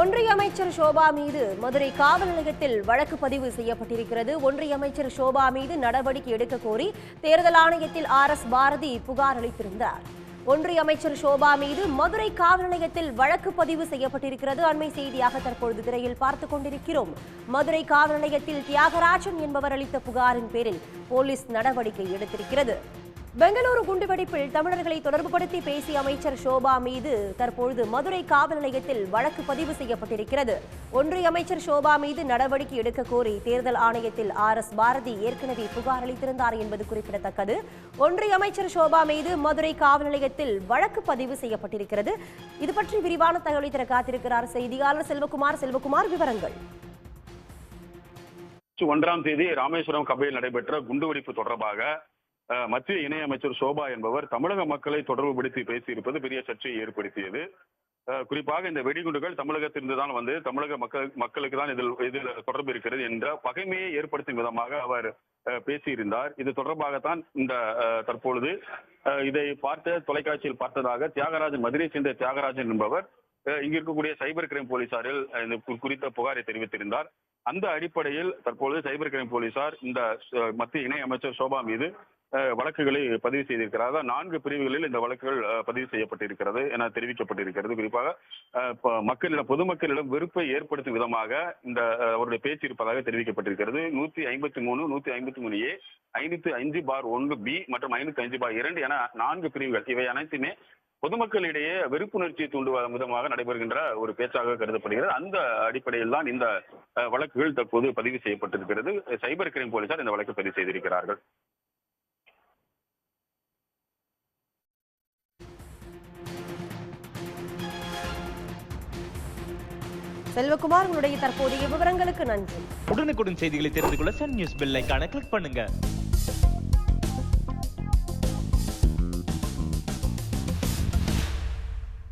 ஒன்றிய அமைச்சர் ஷோபா மீது மதுரை காவல் நிலையத்தில் வழக்கு பதிவு செய்யப்பட்டிருக்கிறது. ஒன்றிய அமைச்சர் ஷோபா மீது நடவடிக்கை எடுக்க கோரி தேர்தல் ஆணையத்தில் ஆர் எஸ் பாரதி புகார் அளித்திருந்தார். ஒன்றிய அமைச்சர் ஷோபா மீது மதுரை காவல் நிலையத்தில் வழக்கு பதிவு செய்யப்பட்டிருக்கிறது. அண்மை செய்தியாக தற்பொழுது திரையில் பார்த்துக் கொண்டிருக்கிறோம். மதுரை காவல் நிலையத்தில் தியாகராஜன் என்பவர் அளித்த புகாரின் பேரில் போலீஸ் நடவடிக்கை எடுத்திருக்கிறது. பெங்களூரு குண்டுவெடிப்பில் தமிழர்களை தொடர்புபடுத்தி பேசிய அமைச்சர் ஷோபா மீது தற்பொழுது மதுரை காவல் நிலையத்தில் வழக்கு பதிவு செய்யப்பட்டிருக்கிறது. ஒன்றிய அமைச்சர் ஷோபா மீது நடவடிக்கை எடுக்க கோரி தேர்தல் ஆணையத்தில் ஆர் எஸ் பாரதி ஏற்கனவே புகார் அளித்திருந்தார் என்பது குறிப்பிடத்தக்கது. ஒன்றிய அமைச்சர் ஷோபா மீது மதுரை காவல் நிலையத்தில் வழக்கு பதிவு செய்யப்பட்டிருக்கிறது. இது பற்றி விரிவான தகவலை தர காத்திருக்கிறார் செய்தியாளர் செல்வகுமார். செல்வகுமார் விவரங்கள். ஒன்றாம் தேதி ராமேஸ்வரம் கபையில் நடைபெற்ற குண்டுவெடிப்பு தொடர்பாக மத்திய இணையமைச்சர் சோபா என்பவர் தமிழக மக்களை தொடர்புபடுத்தி பேசியிருப்பது பெரிய சர்ச்சையை ஏற்படுத்தியது. குறிப்பாக இந்த வெடிகுண்டுகள் தமிழகத்திலிருந்து தான் வந்து தமிழக மக்கள் மக்களுக்கு தான் இதில் இதில் தொடர்பு இருக்கிறது என்ற பகைமையை ஏற்படுத்தும் விதமாக அவர் பேசியிருந்தார். இது தொடர்பாகத்தான் இந்த தற்பொழுது இதை பார்த்த தொலைக்காட்சியில் பார்த்ததாக தியாகராஜன் மதுரை சேர்ந்த தியாகராஜன் என்பவர் இங்க இருக்கக்கூடிய சைபர் கிரைம் போலீசாரில் இந்த குறித்த புகாரை தெரிவித்திருந்தார். அந்த அடிப்படையில் தற்பொழுது சைபர் கிரைம் போலீசார் இந்த மத்திய இணை அமைச்சர் சோபா மீது வழக்குகளை பதிவு செய்திருக்கிறார். அதாவது நான்கு பிரிவுகளில் இந்த வழக்குகள் பதிவு செய்யப்பட்டிருக்கிறது என தெரிவிக்கப்பட்டிருக்கிறது. குறிப்பாக மக்களிடம் பொதுமக்களிடம் வெறுப்பை ஏற்படுத்தும் விதமாக இந்த அவருடைய பேச்சு இருப்பதாக தெரிவிக்கப்பட்டிருக்கிறது. நூத்தி ஐம்பத்தி மூணு நூத்தி ஐம்பத்தி மூணு ஏ ஐநூத்தி அஞ்சு பார் ஒன்று பி மற்றும் ஐநூத்தி அஞ்சு பார் இரண்டு என நான்கு பிரிவுகள். இவை அனைத்துமே பொதுமக்களிடையே வெறுப்புணர்ச்சியை தூண்டுவதன் விதமாக நடைபெறுகின்ற ஒரு பேச்சாக கருதப்படுகிறது. அந்த அடிப்படையில் தான் இந்த வழக்குகள் தற்போது பதிவு செய்யப்பட்டிருக்கிறது. சைபர் கிரைம் போலீசார் இந்த வழக்கு பதிவு செய்திருக்கிறார்கள். செல்வகுமார் உங்களுடைய தற்போதைய விவரங்களுக்கு நன்றி. உடனுக்குடன் செய்திகளை தெரிந்து கொள்ள சன் நியூஸ் பெல் ஐக்கான கிளிக் பண்ணுங்க.